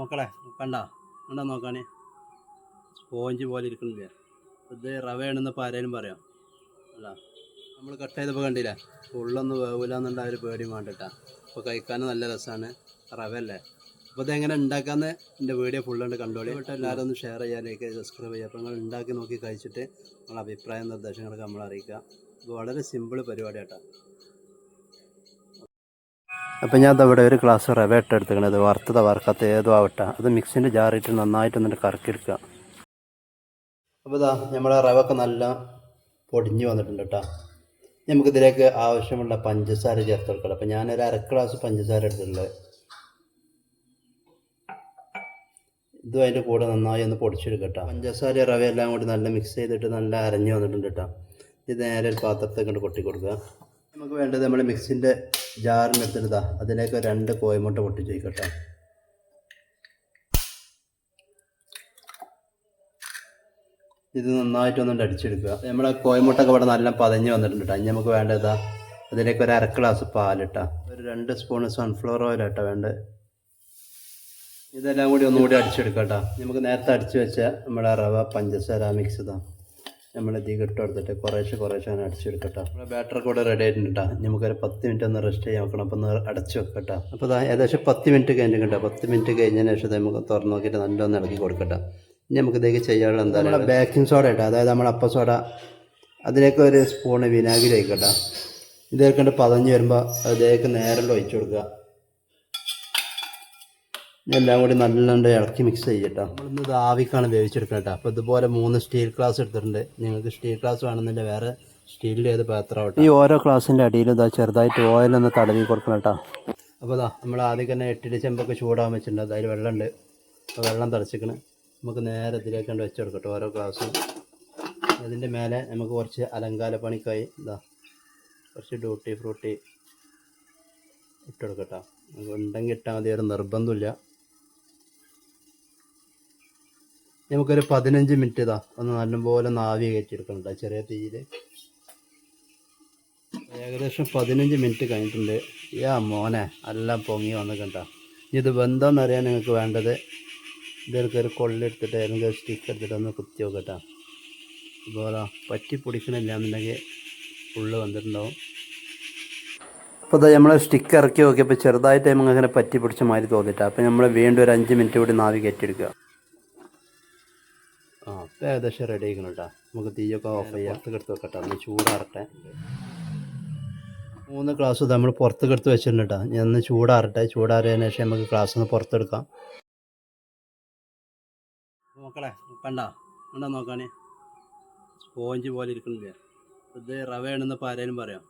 മക്കളെ കണ്ട? കണ്ടോ നോക്കാനേ? സ്പോഞ്ച് പോലെ ഇരിക്കണില്ലേ? ഇത് റവയാണെന്ന് ഇപ്പോൾ ആരേലും പറയാം. അല്ല നമ്മൾ കട്ട് ചെയ്തപ്പോൾ കണ്ടില്ല? ഉള്ളൊന്നും വേവില്ല എന്നുള്ള ഒരു പേടിയും വേണ്ടിട്ടാ. അപ്പോൾ കഴിക്കാനും നല്ല രസമാണ് റവ അല്ലേ? അപ്പോൾ ഇതെങ്ങനെ ഉണ്ടാക്കാമെന്ന് എന്റെ വീഡിയോ ഫുള്ളുണ്ട് കണ്ടോളി. എന്നിട്ട് എല്ലാവരും ഒന്ന് ഷെയർ ചെയ്യാനൊക്കെ സബ്സ്ക്രൈബ് ചെയ്യുക അപ്പോൾ നിങ്ങൾ ഉണ്ടാക്കി നോക്കി കഴിച്ചിട്ട് നിങ്ങളുടെ അഭിപ്രായം നിർദ്ദേശങ്ങളൊക്കെ നമ്മൾ അറിയിക്കുക. അപ്പോൾ വളരെ സിമ്പിൾ പരിപാടി കേട്ടോ അപ്പം ഞാൻ ഇവിടെ ഒരു ഗ്ലാസ് റവ ഇട്ട് എടുത്തിക്കണത് വറുത്തത് വറുക്കാത്ത ഏതോ ആവട്ടെ. അത് മിക്സിന്റെ ജാറിട്ട് നന്നായിട്ട് എന്നിട്ട് കറക്കിയെടുക്കുക അപ്പോൾ ഇതാ നമ്മുടെ റവ ഒക്കെ നല്ല പൊടിഞ്ഞ് വന്നിട്ടുണ്ട് കേട്ടോ നമുക്കിതിലേക്ക് ആവശ്യമുള്ള പഞ്ചസാര ചേർത്ത് കൊടുക്കണം. അപ്പം ഞാനൊരു അര ഗ്ലാസ് പഞ്ചസാര എടുത്തിട്ടുണ്ട്. ഇതും അതിന്റെ കൂടെ നന്നായി ഒന്ന് പൊടിച്ചെടുക്കുക കേട്ടോ പഞ്ചസാര റവ എല്ലാം കൂടി നല്ല മിക്സ് ചെയ്തിട്ട് നല്ല അരഞ്ഞു വന്നിട്ടുണ്ട് കേട്ടോ ഇത് നേരെ ഒരു പാത്രത്തേക്ക് കൊണ്ട് കൊട്ടി കൊടുക്കുക നമുക്ക് വേണ്ടത് നമ്മൾ മിക്സിന്റെ ജാറിനെടുത്തിട്ടാ അതിലേക്ക് രണ്ട് കോയമുട്ട പൊട്ടിച്ച് വയ്ക്കട്ടെ ഇത് നന്നായിട്ടൊന്നുകൊണ്ട് അടിച്ചെടുക്കുക. നമ്മുടെ കോയമുട്ടൊക്കെ ഇവിടെ നല്ല പതഞ്ഞ് വന്നിട്ടുണ്ട് കേട്ടോ ഇനി നമുക്ക് വേണ്ടതാ അതിലേക്ക് ഒരു അര ഗ്ലാസ് പാലിട്ട. ഒരു രണ്ട് സ്പൂൺ സൺഫ്ലവർ ഓയിൽ ഇട്ടാ വേണ്ടത്. ഇതെല്ലാം കൂടി ഒന്നുകൂടി അടിച്ചെടുക്കാം കേട്ടോ നമുക്ക് നേരത്തെ അടിച്ചു വെച്ച നമ്മുടെ റവ പഞ്ചസാര മിക്സ് ഇതാ. നമ്മൾ തീ ഇട്ട് കൊടുത്തിട്ട് കുറേശ്ശെ കുറേശ്ശെ അങ്ങനെ അടിച്ചെടുക്കട്ടോ നമ്മുടെ ബാറ്ററി കൂടെ റെഡി ആയിട്ടുണ്ട് കേട്ടോ. നമുക്കൊരു പത്ത് മിനിറ്റ് ഒന്ന് റെസ്റ്റ് ചെയ്യാൻ വെക്കണം. അപ്പോൾ ഒന്ന് അടച്ചു വെക്കട്ടോ അപ്പോൾ ഇതാ ഏകദേശം പത്ത് മിനിറ്റ് കഴിഞ്ഞിട്ട് പത്ത് മിനിറ്റ് കഴിഞ്ഞതിന് ശേഷം നമുക്ക് തുറന്ന് നോക്കിയിട്ട് നല്ലൊന്ന് ഇളക്കി കൊടുക്കട്ടോ ഇനി നമുക്ക് ഇതേക്ക് ചെയ്യാനുള്ള എന്താ നമ്മുടെ ബേക്കിംഗ് സോഡ ഇട്ടോ അതായത് നമ്മുടെ അപ്പ സോഡ അതിലേക്ക് ഒരു സ്പൂണ് വിനാഗിരി ഒഴിക്കട്ടോ ഇതേക്കൊണ്ട് പതഞ്ഞ് വരുമ്പോൾ അതിലേക്ക് നേരം ഒഴിച്ചു കൊടുക്കുക. എല്ലാം കൂടി നല്ലണ്ട് ഇളക്കി മിക്സ് ചെയ്യട്ടോ. നമ്മളിന്ന് ഇത് ആവിക്കാണ് വേവിച്ചെടുക്കണം കേട്ടോ അപ്പോൾ ഇതുപോലെ മൂന്ന് സ്റ്റീൽ ഗ്ലാസ് എടുത്തിട്ടുണ്ട്. നിങ്ങൾക്ക് സ്റ്റീൽ ഗ്ലാസ് വേണമെന്നില്ല വേറെ സ്റ്റീലിന്റെ ഏത് പാത്രം ആവട്ടെ. ഈ ഓരോ ഗ്ലാസിന്റെ അടിയിൽ ഇതാ ചെറുതായിട്ട് ഓയിലൊന്ന് തടവി കൊടുക്കണം കേട്ടോ അപ്പോൾ ഇതാ നമ്മൾ ആദ്യം തന്നെ എട്ടിന്റെ ചെമ്പൊക്കെ ചൂടാൻ വെച്ചിട്ടുണ്ട്. അതിൽ വെള്ളമുണ്ട്. അപ്പോൾ വെള്ളം തിളച്ചിക്കണ്. നമുക്ക് നേരെ ഇതിലേക്ക് കണ്ട് വെച്ചെടുക്കട്ടെ ഓരോ ഗ്ലാസ്സും അതിന്റെ മേലെ നമുക്ക് കുറച്ച് അലങ്കാര പണിക്കായി ഇതാ കുറച്ച് ഡ്യൂട്ടി ഫ്രൂട്ടി ഇട്ടെടുക്കട്ടോ ഉണ്ടെങ്കിൽ ഇട്ടാൽ മതി ഒരു നിർബന്ധമില്ല. നമുക്കൊരു പതിനഞ്ച് മിനിറ്റ് ഇതാ. ഒന്ന് നല്ലപോലെ നാവി ആവി കയറ്റിയെടുക്കണം ചെറിയ തീയിൽ. ഏകദേശം പതിനഞ്ച് മിനിറ്റ് കഴിഞ്ഞിട്ടുണ്ട്. യാ മോനെ എല്ലാം പൊങ്ങി വന്നിട്ടുണ്ടോ ഇനി ഇത് ബന്ധമെന്നറിയാൻ നിങ്ങൾക്ക് വേണ്ടത് ഇതൊക്കെ ഒരു കൊള്ളെടുത്തിട്ട് അല്ലെങ്കിൽ ഒരു സ്റ്റിക്ക് എടുത്തിട്ട് ഒന്ന് കുത്തി നോക്കട്ടെ. അതുപോലെ പറ്റി പിടിക്കണില്ല എന്നുണ്ടെങ്കിൽ ഫുള്ള് വന്നിട്ടുണ്ടാവും. അപ്പോൾ ഇതാ നമ്മൾ സ്റ്റിക്ക് ഇറക്കി നോക്കിയപ്പോൾ ചെറുതായിട്ട് നമുക്ക് അങ്ങനെ പറ്റി പിടിച്ച മാതിരി തോന്നിട്ടാ അപ്പോൾ നമ്മൾ വീണ്ടും ഒരു അഞ്ച് മിനിറ്റ് കൂടി നാവി കയറ്റിയെടുക്കുക. ആ ഇപ്പം ഏകദേശം റെഡി ആയിക്കണം കേട്ടോ നമുക്ക് തീയൊക്കെ ഓഫ് ചെയ്യാം. പുറത്ത് എടുത്ത് വെക്കട്ടെ. ഒന്ന് ചൂടാറട്ടെ. മൂന്ന് ഗ്ലാസ് നമ്മൾ പുറത്ത് എടുത്ത് വെച്ചിട്ടുണ്ട് കേട്ടോ ഞാൻ ഒന്ന് ചൂടാറട്ടെ. ചൂടാറിയതിന് ശേഷം നമുക്ക് ഗ്ലാസ് ഒന്ന് പുറത്തെടുക്കാം. നോക്കളെ കണ്ട? കണ്ടോ നോക്കാനേ? സ്പോഞ്ച് പോലെ ഇരിക്കണില്ലേ? ഇത് റവയാണെന്ന് ഇപ്പോൾ ആരേലും പറയാം.